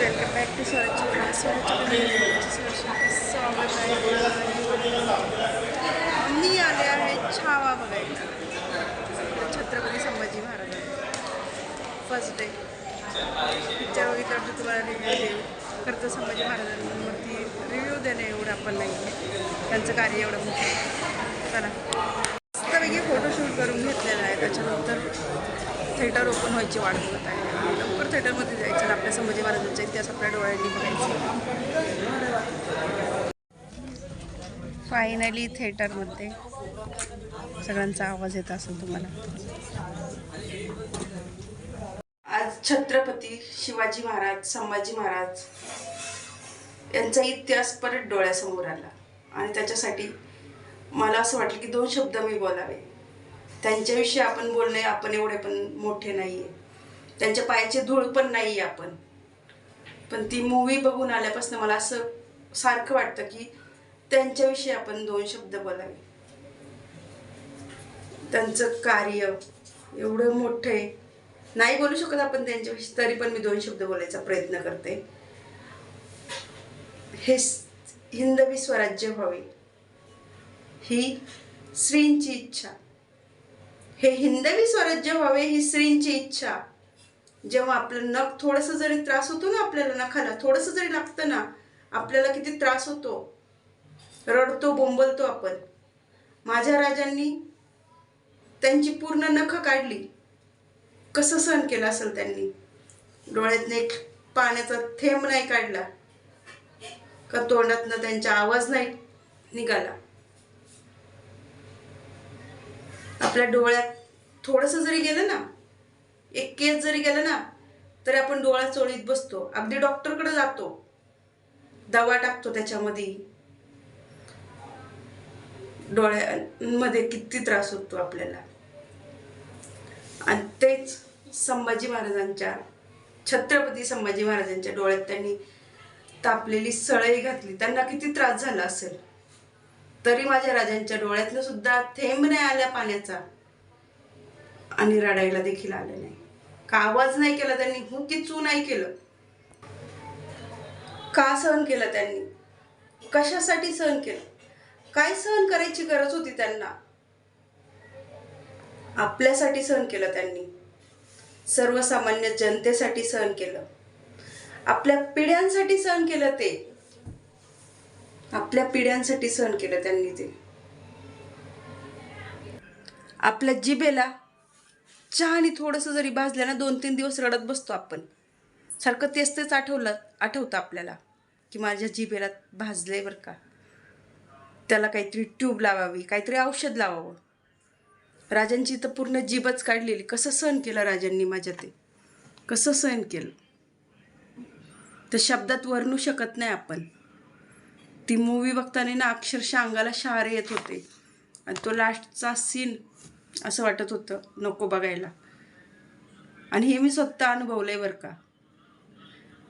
Welcome back to स्वराज्य स्वागत आहे मी आले आहे छावा बघायला. Chhatrapati Sambhaji Maharaj. First day picture बघितल्यावर तुम्हाला रिव्ह्यू देऊ खरं तर संभाजी महाराजांवरती रिव्ह्यू देणं एवढं आपण नाही आहे. त्यांचं कार्य एवढं मोठं चला. मस्तपैकी फोटोशूट करून घेतलेला आहे. त्याच्यानंतर थिएटर ओपन व्हायची वाट बघत आहे. लवकर थिएटरमध्ये जायचं आणि आपल्या संभाजी महाराजांचा इतिहास आपल्या डोळ्यांनी बघायचा. फायनली थिएटरमध्ये सगळ्यांचा आवाज येत असेल तुम्हाला. आज छत्रपती शिवाजी महाराज संभाजी महाराज यांचा इतिहास परत डोळ्यासमोर आला. आणि त्याच्यासाठी मला असं वाटलं की दोन शब्द मी बोलावे. त्यांच्याविषयी आपण बोलणे आपण एवढे पण मोठे नाही आहे त्यांच्या पायाची धूळ पण नाही आहे आपण. पण ती मूवी बघून आल्यापासून मला असं सारखं वाटतं की त्यांच्याविषयी आपण दोन शब्द बोलावे. त्यांचं कार्य एवढं मोठं. आहे नाही बोलू शकत आपण त्यांच्याविषयी तरी पण मी दोन शब्द बोलायचा प्रयत्न करते. हे हिंदवी स्वराज्य व्हावे. ही श्रींची इच्छा. हे हिंदवी स्वराज्य व्हावे ही श्रींची इच्छा. जेव्हा आपलं नख थोडंसं जरी त्रास होतो ना आपल्याला नखाला थोडंसं जरी लागतं ना आपल्याला किती त्रास होतो. रडतो बोंबलतो आपण. माझ्या राजांनी त्यांची पूर्ण नख काढली. कसं सहन केलं असेल त्यांनी? डोळ्यातनं एक पाण्याचा थेंब नाही काढला. का तोंडातनं त्यांचा आवाज नाही निघाला? आपल्या डोळ्यात थोडंसं जरी गेलं ना एक केस जरी गेलं ना तरी आपण डोळा चोळीत बसतो. अगदी डॉक्टरकडे जातो. दवा टाकतो त्याच्यामध्ये. डोळ्यांमध्ये किती त्रास होतो आपल्याला. आणि तेच संभाजी महाराजांच्या छत्रपती संभाजी महाराजांच्या डोळ्यात त्यांनी तापलेली सळई घातली. त्यांना किती त्रास झाला असेल? तरी माझ्या राजांच्या डोळ्यातनं सुद्धा थेंब नाही आल्या पाण्याचा. आणि रडायला देखील आलं नाही. का आवाज नाही केला त्यांनी? हू की चू नाही केलं? का सहन केलं त्यांनी? कशासाठी सहन केलं? काय सहन करायची गरज होती त्यांना? आपल्यासाठी सहन केलं त्यांनी. सर्वसामान्य जनतेसाठी सहन केलं. आपल्या पिढ्यांसाठी सहन केलं ते. आपल्या पिढ्यांसाठी सहन केलं त्यांनी ते. आपल्या जिभेला चहाने थोडंसं जरी भाजलं ना दोन तीन दिवस रडत बसतो आपण. सारखं तेच तेच आठवलं आठवतं आपल्याला की माझ्या जिभेला भाजले बरं का. त्याला काहीतरी ट्यूब लावावी काहीतरी औषध लावावं. राजांची तर पूर्ण जीभच काढलेली. कसं सहन केलं राजांनी माझ्या ते? कसं सहन केलं? तर शब्दात वर्णू शकत नाही आपण. ती मूवी बघताना ना अक्षरशः अंगाला शहारे येत होते. आणि तो लास्टचा सीन असं वाटत होतं नको बघायला. आणि हे मी स्वतः अनुभवलं आहे बरं का.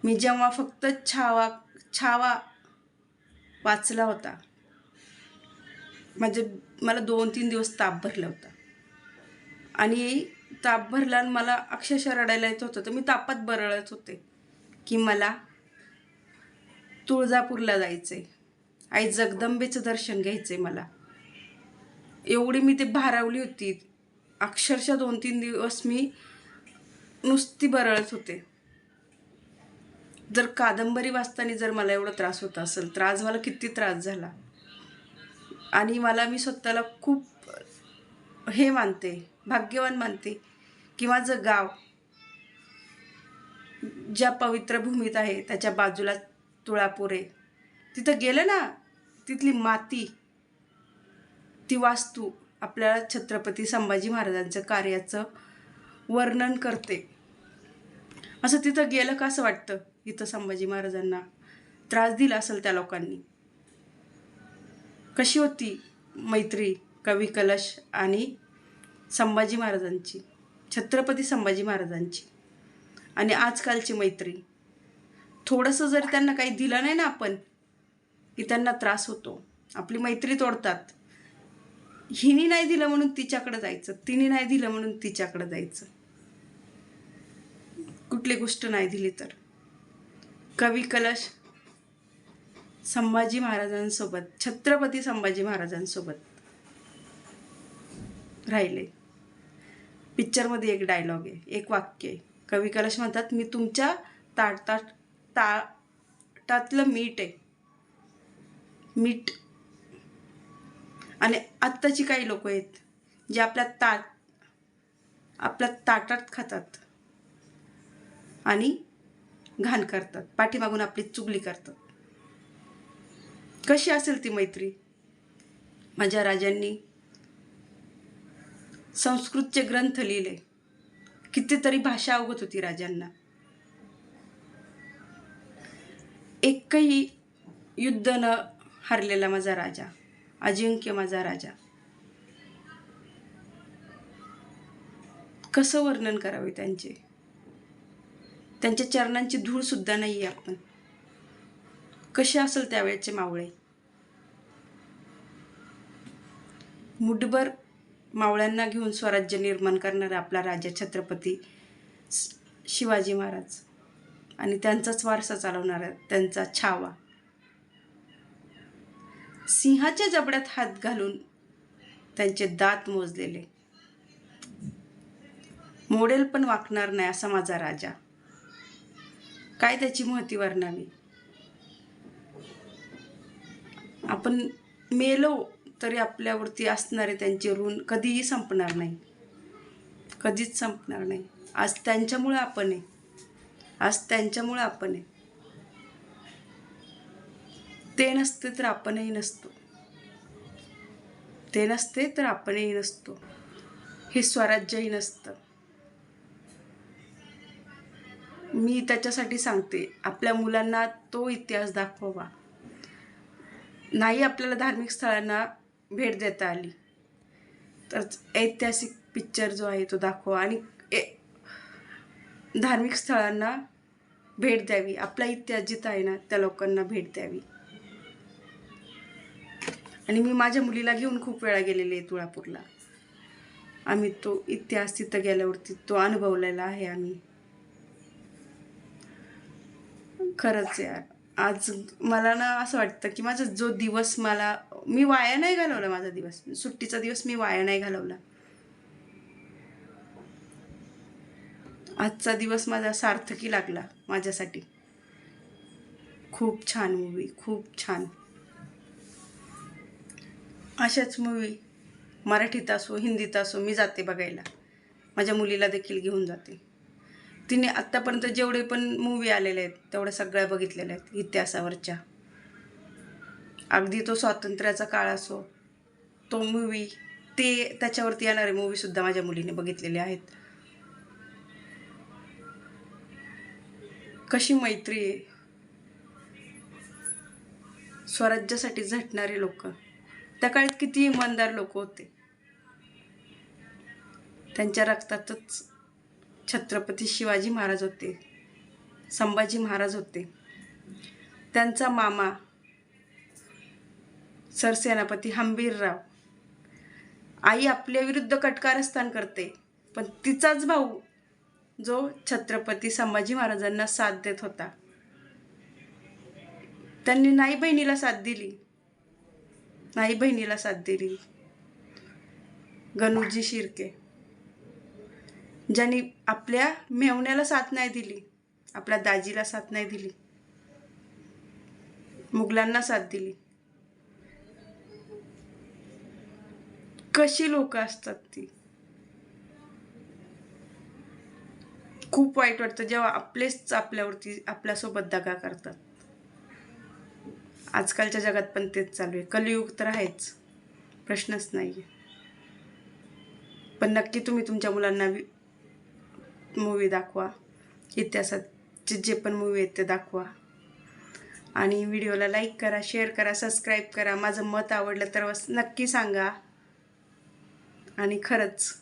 मी जेव्हा फक्त छावा छावा वाचला होता म्हणजे मला दोन तीन दिवस ताप भरला होता. आणि ताप भरला आणि मला अक्षरशः रडायला येत होतं. तर मी तापात बरळत होते की मला तुळजापूरला जायचं आहे आई जगदंबेचं दर्शन घ्यायचं आहे मला. एवढी मी ते भारावली होती. अक्षरशः दोन तीन दिवस मी नुसती बरळत होते. जर कादंबरी वाचताना जर मला एवढा त्रास होत असेल त्रास मला किती त्रास झाला. आणि मला मी स्वतःला खूप हे मानते भाग्यवान मानते की माझं गाव ज्या पवित्र भूमीत आहे त्याच्या बाजूला तुळापूर आहे. तिथं गेलं ना तिथली माती ती वास्तू आपल्याला छत्रपती संभाजी महाराजांचं कार्याचं वर्णन करते. असं तिथं गेलं का असं वाटतं? इथं संभाजी महाराजांना त्रास दिला असेल त्या लोकांनी. कशी होती मैत्री कवी कलश आणि संभाजी महाराजांची? छत्रपती संभाजी महाराजांची आणि आजकालची मैत्री. थोडंसं जर त्यांना काही दिलं नाही ना आपण की त्यांना त्रास होतो. आपली मैत्री तोडतात. हिनी नाही दिलं म्हणून तिच्याकडे जायचं. तिने नाही दिलं म्हणून तिच्याकडे जायचं. कुठली गोष्ट नाही दिली तर. कवी कलश संभाजी महाराजांसोबत छत्रपती संभाजी महाराजांसोबत राहिले. पिक्चरमध्ये एक डायलॉग आहे एक वाक्य आहे. कवी कलश म्हणतात मी तुमच्या ताटात ताटातलं मीठ आहे. मीठ. आणि आत्ताची काही लोक आहेत जे आपल्या ताट आपल्या ताटात खातात आणि घाण करतात पाठीमागून आपली चुगली करतात. कशी असेल ती मैत्री? माझ्या राजांनी संस्कृतचे ग्रंथ लिहिले. कितीतरी भाषा अवगत होती राजांना. एकही युद्ध न हरलेला माझा राजा अजिंक्य माझा राजा. कसं वर्णन करावे त्यांचे? त्यांच्या चरणांची धूळसुद्धा नाही आहे आपण. कसे असेल त्यावेळेचे मावळे? मुठभर मावळ्यांना घेऊन स्वराज्य निर्माण करणारा आपला राजा छत्रपती शिवाजी महाराज. आणि त्यांचाच वारसा चालवणारा त्यांचा छावा. सिंहाच्या जबड्यात हात घालून त्यांचे दात मोजलेले. मोडेल पण वाकणार नाही असा माझा राजा. काय त्याची महती वर्णावी? आपण मेलो तरी आपल्यावरती असणारे त्यांचे ऋण कधीही संपणार नाही. कधीच संपणार नाही. आज त्यांच्यामुळे आपण आहे. आज त्यांच्यामुळे आपण आहे. ते नसते तर आपणही नसतो. ते नसते तर आपणही नसतो. हे स्वराज्यही नसतं. मी त्याच्यासाठी सांगते आपल्या मुलांना तो इतिहास दाखवावा. नाही आपल्याला धार्मिक स्थळांना भेट देता आली तर ऐतिहासिक पिक्चर जो आहे तो दाखवा आणि ए धार्मिक स्थळांना भेट द्यावी. आपला इतिहास जिथं आहे ना त्या लोकांना भेट द्यावी. आणि मी माझ्या मुलीला घेऊन खूप वेळा गेलेले आहे तुळापूरला. आम्ही तो इतिहास तिथं गेल्यावरती तो अनुभवलेला आहे आम्ही. खरंच यार आज मला ना असं वाटतं की माझा जो दिवस मला मी वाया नाही घालवला माझा दिवस. सुट्टीचा दिवस मी वाया नाही घालवला. आजचा दिवस माझा सार्थकी लागला माझ्यासाठी. खूप छान मूवी खूप छान. अशाच मूवी मराठीत असो हिंदीत असो मी जाते बघायला. माझ्या मुलीला देखील घेऊन जाते. तिने आत्तापर्यंत जेवढे पण मूवी आलेले आहेत तेवढ्या सगळ्या बघितलेल्या आहेत इतिहासावरच्या. अगदी तो स्वातंत्र्याचा काळ असो तो मूवी ते त्याच्यावरती येणारे मूवीसुद्धा माझ्या मुलीने बघितलेले आहेत. कशी मैत्री आहे. स्वराज्यासाठी झटणारे लोक. त्या काळात किती इमानदार लोक होते. त्यांच्या रक्तातच छत्रपती शिवाजी महाराज होते संभाजी महाराज होते. त्यांचा मामा सरसेनापती हंबीरराव. आई आपल्या विरुद्ध कटकारस्थान करते पण तिचाच भाऊ जो छत्रपती संभाजी महाराजांना साथ देत होता. त्यांनी नाही बहिणीला साथ दिली. नाही बहिणीला साथ दिली. गणूजी शिर्के. ज्यांनी आपल्या मेवण्याला साथ नाही दिली आपल्या दाजीला साथ नाही दिली मुघलांना साथ दिली. कशी लोक असतात ती? खूप वाईट वाटतं जेव्हा आपलेच आपल्यावरती आपल्यासोबत दगा करतात. आजकालच्या जगात पण तेच चालू आहे. कलियुग तर आहेच. प्रश्नच नाही आहे पण नक्की तुम्ही तुमच्या मुलांना मूवी दाखवा. इतिहासाचे जे पण मूवी आहेत ते दाखवा. आणि व्हिडिओला लाईक करा शेअर करा सबस्क्राईब करा. माझं मत आवडलं तर नक्की सांगा. आणि खरंच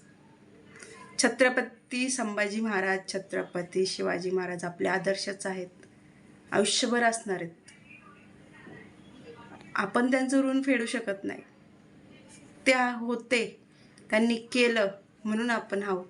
छत्रपती संभाजी महाराज छत्रपती शिवाजी महाराज आपले आदर्शच आहेत. आयुष्यभर असणार आहेत. आपण त्यांचं ऋण फेडू शकत नाही. त्या होते. त्यांनी केलं म्हणून आपण आहोत.